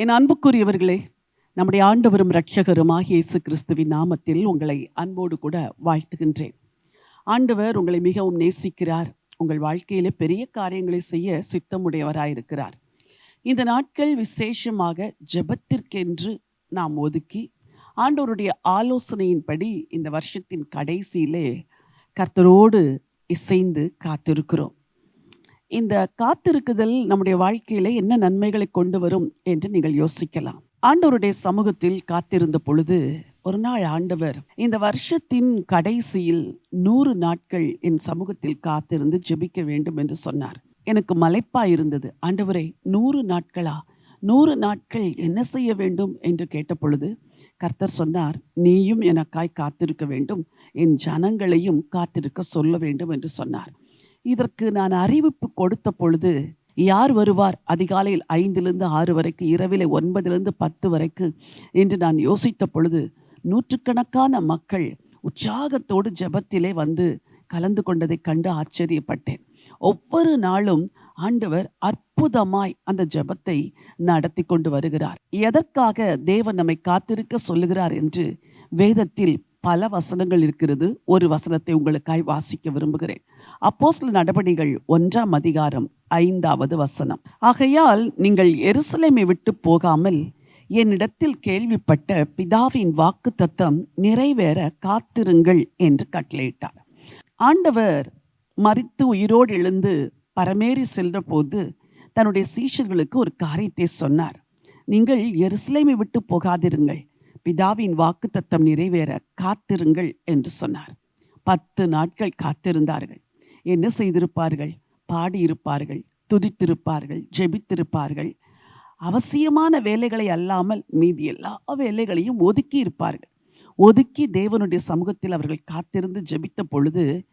என் அன்புக்குரியவர்களே நம்முடைய ஆண்டவரும் இரட்சகருமாகிய இயேசு கிறிஸ்துவின் நாமத்தில் உங்களை அன்போடு கூட வாழ்த்துகின்றேன். ஆண்டவர் உங்களை மிகவும் நேசிக்கிறார். உங்கள் வாழ்க்கையில் பெரிய காரியங்களை செய்ய சித்தமுடையவராயிருக்கிறார். இந்த நாட்கள் விசேஷமாக ஜெபத்திற்கென்று நாம் ஒதுக்கி ஆண்டவருடைய ஆலோசனையின்படி இந்த வருஷத்தின் கடைசியிலே கர்த்தரோடு இசைந்து காத்திருக்கிறோம். இந்த காத்திருக்குதல் நம்முடைய வாழ்க்கையில என்ன நன்மைகளை கொண்டு வரும் என்று நீங்கள் யோசிக்கலாம். ஆண்டவருடைய சமூகத்தில் காத்திருந்த பொழுது ஒரு நாள் ஆண்டவர் இந்த வருஷத்தின் கடைசியில் நூறு நாட்கள் என் சமூகத்தில் காத்திருந்து ஜெபிக்க வேண்டும் என்று சொன்னார். எனக்கு மலைப்பா இருந்தது. ஆண்டவரை நூறு நாட்களா? நூறு நாட்கள் என்ன செய்ய வேண்டும் என்று கேட்ட பொழுது கர்த்தர் சொன்னார் நீயும் எனக்காய் காத்திருக்க வேண்டும். என் ஜனங்களையும் காத்திருக்க சொல்ல வேண்டும் என்று சொன்னார். இதற்கு நான் அறிவிப்பு கொடுத்த பொழுது யார் வருவார்? அதிகாலையில் ஐந்திலிருந்து ஆறு வரைக்கும் இரவிலே ஒன்பதிலிருந்து பத்து வரைக்கும் என்று நான் யோசித்த பொழுது நூற்றுக்கணக்கான மக்கள் உற்சாகத்தோடு ஜெபத்திலே வந்து கலந்து கொண்டதை கண்டு ஆச்சரியப்பட்டேன். ஒவ்வொரு நாளும் ஆண்டவர் அற்புதமாய் அந்த ஜெபத்தை நடத்தி கொண்டு வருகிறார். எதற்காக தேவன் நம்மை காத்திருக்க சொல்லுகிறார் என்று வேதத்தில் பல வசனங்கள் இருக்கிறது. ஒரு வசனத்தை உங்களுக்காய் வாசிக்க விரும்புகிறேன். அப்போஸ்ல நடபடிகள் ஒன்றாம் அதிகாரம் ஐந்தாவது வசனம். ஆகையால் நீங்கள் எருசலேமை விட்டு போகாமல் என்னிடத்தில் கேள்விப்பட்ட பிதாவின் வாக்கு தத்தம் நிறைவேற காத்திருங்கள் என்று கட்டளையிட்டார். ஆண்டவர் மறித்து உயிரோடு எழுந்து பரமேறி சென்ற போது தன்னுடைய சீஷர்களுக்கு ஒரு காரியத்தை சொன்னார். நீங்கள் எருசலேமை விட்டு போகாதிருங்கள். பிதாவின் வாக்கு தத்தம் நிறைவேற காத்திருங்கள் என்று சொன்னார். பத்து நாட்கள் காத்திருந்தார்கள். என்ன செய்திருப்பார்கள்? பாடியிருப்பார்கள் துதித்திருப்பார்கள் ஜெபித்திருப்பார்கள். அவசியமான வேலைகளை அல்லாமல் மீதி எல்லா வேலைகளையும் ஒதுக்கி இருப்பார்கள். ஒதுக்கி தேவனுடைய சமூகத்தில் அவர்கள் காத்திருந்து ஜெபித்த பொழுது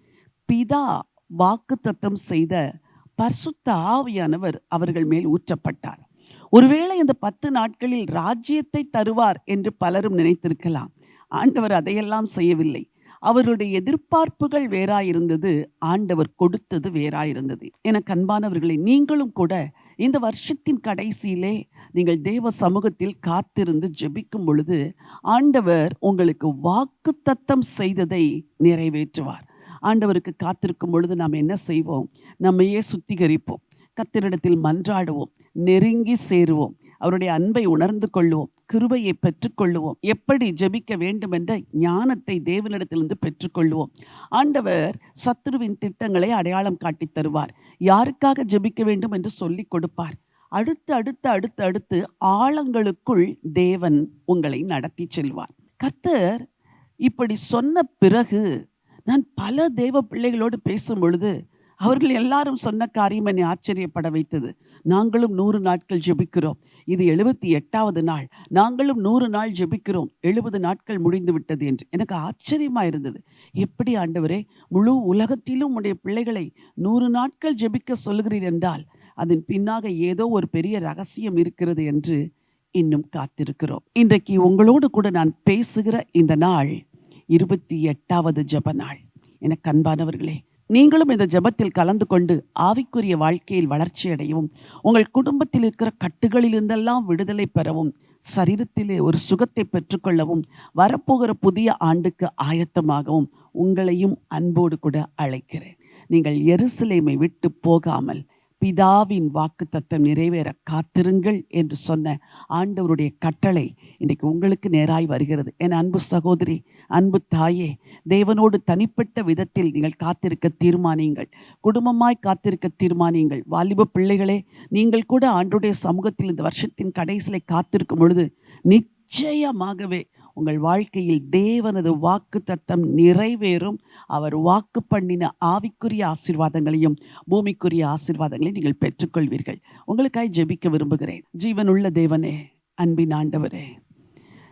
பிதா வாக்குத்தத்தம் செய்த பரிசுத்த ஆவியானவர் அவர்கள் மேல் ஊற்றப்பட்டார். ஒருவேளை இந்த பத்து நாட்களில் ராஜ்யத்தை தருவார் என்று பலரும் நினைத்திருக்கலாம். ஆண்டவர் அதையெல்லாம் செய்யவில்லை. அவருடைய எதிர்பார்ப்புகள் வேறாயிருந்தது ஆண்டவர் கொடுத்தது வேறாயிருந்தது. என கண்பானவர்களை நீங்களும் கூட இந்த வருஷத்தின் கடைசியிலே நீங்கள் தேவ சமூகத்தில் காத்திருந்து ஜெபிக்கும் பொழுது ஆண்டவர் உங்களுக்கு வாக்குத்தத்தம் செய்ததை நிறைவேற்றுவார். ஆண்டவருக்கு காத்திருக்கும் பொழுது நாம் என்ன செய்வோம்? நம்மையே சுத்திகரிப்போம். கத்திரிடத்தில் மன்றாடுவோம். நெருங்கி சேருவோம். அவருடைய அன்பை உணர்ந்து கொள்வோம் கிருபையை பெற்றுக்கொள்வோம் எப்படி ஜெபிக்க வேண்டும் என்ற ஞானத்தை தேவனிடத்திலிருந்து பெற்றுக்கொள்வோம் ஆண்டவர் சத்ருவின் திட்டங்களை அடையாளம் காட்டித் தருவார். யாருக்காக ஜெபிக்க வேண்டும் என்று சொல்லிக் கொடுப்பார். அடுத்து அடுத்து அடுத்து அடுத்து ஆழங்களுக்குள் தேவன் உங்களை நடத்தி செல்வார். கர்த்தர் இப்படி சொன்ன பிறகு நான் பல தேவ பிள்ளைகளோடு பேசும் பொழுது அவர்கள் எல்லாரும் சொன்ன காரியம் என்னை ஆச்சரியப்பட வைத்தது. நாங்களும் நூறு நாட்கள் ஜெபிக்கிறோம். இது எழுபத்தி எட்டாவது நாள். நாங்களும் நூறு நாள் ஜெபிக்கிறோம். எழுபது நாட்கள் முடிந்து விட்டது என்று. எனக்கு ஆச்சரியமா இருந்தது. எப்படி ஆண்டவரே முழு உலகத்திலும் உடைய பிள்ளைகளை நூறு நாட்கள் ஜெபிக்க சொல்லுகிறீர் என்றால் அதன் பின்னாக ஏதோ ஒரு பெரிய ரகசியம் இருக்கிறது என்று இன்னும் காத்திருக்கிறோம். இன்றைக்கு உங்களோடு கூட நான் பேசுகிற இந்த நாள் இருபத்தி எட்டாவது ஜெப நாள். எனக்கு அன்பானவர்களே நீங்களும் இந்த ஜெபத்தில் கலந்து கொண்டு ஆவிக்குரிய வாழ்க்கையில் வளர்ச்சி அடையவும் உங்கள் குடும்பத்தில் இருக்கிற கட்டுகளிலிருந்தெல்லாம் விடுதலை பெறவும் சரீரத்திலே ஒரு சுகத்தை பெற்றுக்கொள்ளவும் வரப்போகிற புதிய ஆண்டுக்கு ஆயத்தமாகவும் உங்களையும் அன்போடு கூட அழைக்கிறேன். நீங்கள் எருசலேமை விட்டு போகாமல் பிதாவின் வாக்கு தத்தம் நிறைவேற காத்திருங்கள் என்று சொன்ன ஆண்டவருடைய கட்டளை இன்றைக்கு உங்களுக்கு நேராய் வருகிறது. என் அன்பு சகோதரி அன்பு தாயே தேவனோடு தனிப்பட்ட விதத்தில் நீங்கள் காத்திருக்க தீர்மானியுங்கள். குடும்பமாய் காத்திருக்க தீர்மானியுங்கள். வாலிப பிள்ளைகளே நீங்கள் கூட ஆண்டுடைய சமூகத்தில் இந்த வருஷத்தின் கடைசியில் காத்திருக்கும் பொழுது நிச்சயமாகவே உங்கள் வாழ்க்கையில் தேவனது வாக்கு தத்தம் நிறைவேறும். அவர் வாக்கு பண்ணின ஆவிக்குரிய ஆசீர்வாதங்களையும் பூமிக்குரிய ஆசீர்வாதங்களையும் நீங்கள் பெற்றுக்கொள்வீர்கள். உங்களுக்காய் ஜெபிக்க விரும்புகிறேன். ஜீவனுள்ள தேவனே அன்பின் ஆண்டவரே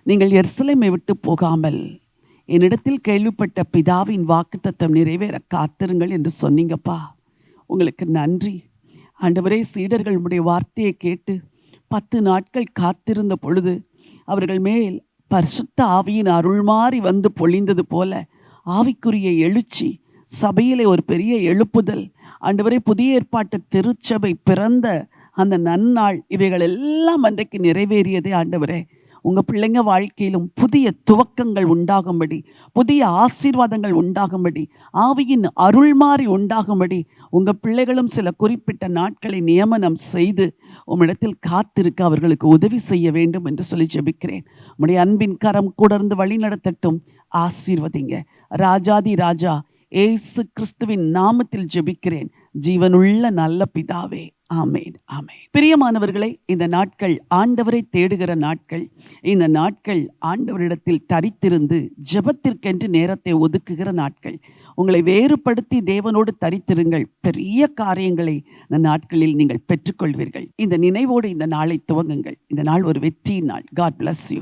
நீங்கள் எர்சலைமை விட்டு போகாமல் என்னிடத்தில் கேள்விப்பட்ட பிதாவின் வாக்குத்தத்தம் நிறைவேற காத்திருங்கள் என்று சொன்னீங்கப்பா. உங்களுக்கு நன்றி. ஆண்டவரே சீடர்கள் உடைய வார்த்தையை கேட்டு பத்து நாட்கள் காத்திருந்த பொழுது அவர்கள் மேல் பரிசுத்த ஆவியின் அருள் மாறி வந்து பொழிந்தது போல ஆவிக்குரிய எழுச்சி சபையிலே ஒரு பெரிய எழுப்புதல் ஆண்டவரே புதிய ஏற்பாட்டு திருச்சபை பிறந்த அந்த நன்னாள் இவைகள் எல்லாம் அன்றைக்கு நிறைவேறியதே ஆண்டவரே. உங்க பிள்ளைங்க வாழ்க்கையிலும் புதிய துவக்கங்கள் உண்டாகும்படி புதிய ஆசீர்வாதங்கள் உண்டாகும்படி ஆவியின் அருள்மாறி உண்டாகும்படி உங்க பிள்ளைகளும் சில குறிப்பிட்ட நாட்களை நியமனம் செய்து உம்மிடத்தில் காத்திருக்க அவர்களுக்கு உதவி செய்ய வேண்டும் என்று சொல்லி ஜெபிக்கிறேன். உம்முடைய அன்பின் கரம் கூடர்ந்து வழி நடத்தட்டும். ஆசீர்வதிங்க. ராஜாதி ராஜா ஏசு கிறிஸ்துவின் நாமத்தில் ஜெபிக்கிறேன். ஜீவனுள்ள நல்ல பிதாவே. ஆமேன் ஆமேன். பிரியமானவர்களே இந்த நாட்கள் ஆண்டவரை தேடுகிற நாட்கள். இந்த நாட்கள் ஆண்டவரிடத்தில் தரித்திருந்து ஜெபத்திற்கென்று நேரத்தை ஒதுக்குகிற நாட்கள். உங்களை வேறுபடுத்தி தேவனோடு தரித்திருங்கள். பெரிய காரியங்களை இந்த நாட்களில் நீங்கள் பெற்றுக்கொள்வீர்கள். இந்த நினைவோடு இந்த நாளை துவங்குங்கள். இந்த நாள் ஒரு வெற்றியின் நாள். God bless you